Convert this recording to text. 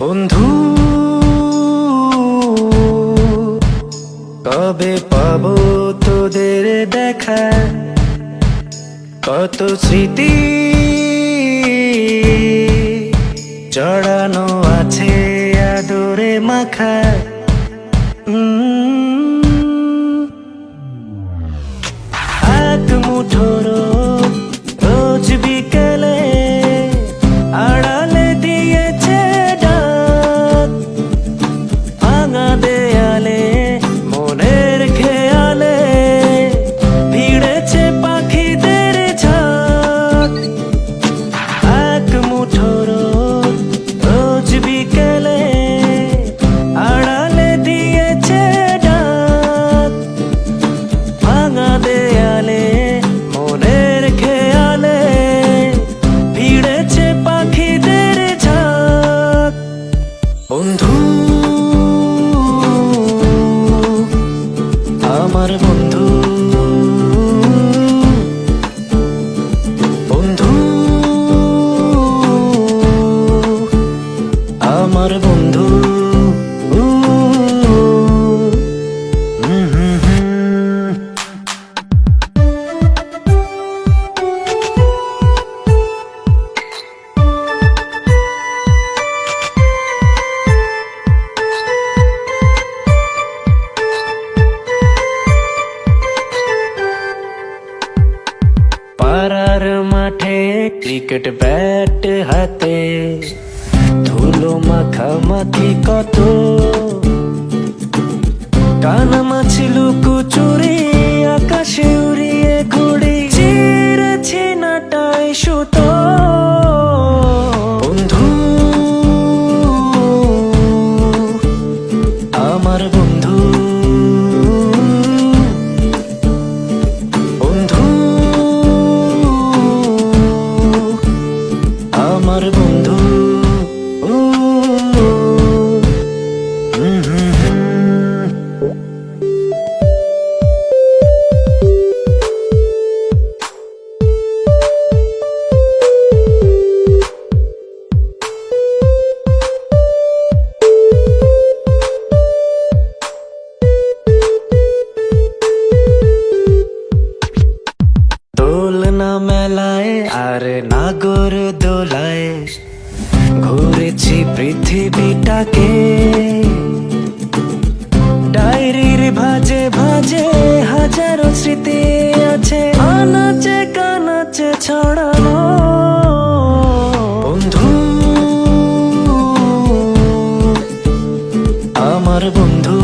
বন্ধু কবে পাব তোদের দেখা? কত স্মৃতি চড়ানো আছে আদরে মাখা। বন্ধু মাঠে ক্রিকেট ব্যাট হাতে ধুলো মাখামাখি কত কানা মাছ লুকোচুরি আকাশে আর নাগর দোলায়। ঘুরেছি পৃথিবীটাকে। ডায়রির ভাজে ভাজে হাজারো স্মৃতি আছে। আনাচে কানাচে ছড়ানো। বন্ধু, আমার বন্ধু